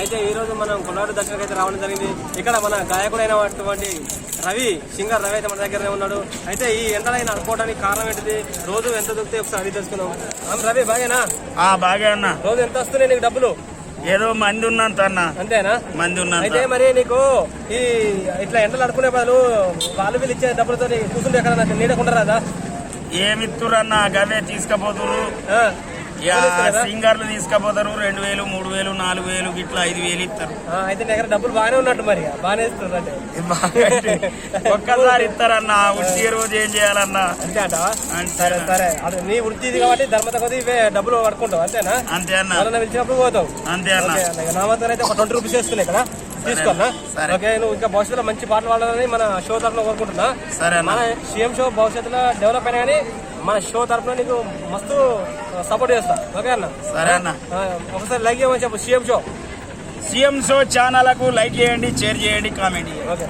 అయితే ఈ రోజు మనం కొల్లాడు దర్శనకి అయితే రావడం జరిగింది. ఇక్కడ మన గాయకుడైనటువంటి రవి సింగర్ రవి అయితే మన దగ్గరనే ఉన్నాడు. అయితే ఈ ఎండలైన అనుకోవడానికి కారణం ఏంటిది? రోజు ఎంత దొరికితే ఒకసారి అడిగి తెలుసుకుందాం. ఆమె రవి బాగేనా? ఆ బాగా అన్న. రోజు ఎంత వస్తున్నాయి నీకు డబ్బులు? ఏదో మంది ఉన్నంత అన్న. అంతేనా? మంది ఉన్నంత. అయితే మరి నీకు ఈ ఇట్లా ఎండలు అడుకునే బదులు వాళ్ళు వీళ్ళు ఇచ్చే డబ్బులతో కూర్చుంటే ఎక్కడ నీడకుండా రాదా ఏమిత్తురన్న గవే తీసుకపోతురు? సింగర్లు తీసుకపోతారు రెండు వేలు మూడు వేలు నాలుగు వేలు ఇట్లా ఐదు వేలు ఇస్తారు అయితే దగ్గర డబ్బులు బాగానే ఉన్నట్టు మరి బాగానే ఇస్తున్నారు ఒక్కసారి ఇస్తారన్న వచ్చే రోజు ఏం చేయాలన్నా. అంతే సరే. సరే. అది నీ వృత్తి ఇది కాబట్టి ధర్మత కొద్ది డబ్బులు పడుకుంటావు అంతేనా? అంతే అన్న. ఎవరైనా పిలిచినప్పుడు పోతావు. అంతే అన్న. నా అయితే ఒక ట్వంటీ రూపీస్ వేస్తున్నాయి కదా తీసుకోనా? సరే. ఓకే నువ్వు ఇంకా భవిష్యత్తులో మంచి పాటలు పాడాలని మన షో తరఫున కోరుకుంటున్నా. సరే అన్న. మన సీఎం షో భవిష్యత్తులో డెవలప్ అయినా కానీ మన షో తరఫున నీకు మస్తు సపోర్ట్ చేస్తా. ఓకే అన్న? సరే అన్న. ఒకసారి లైక్ చేయమని చెప్పు సీఎం షో సీఎం షో ఛానల్లకు లైక్ చేయండి షేర్ చేయండి కామెంట్ చేయండి. ఓకే.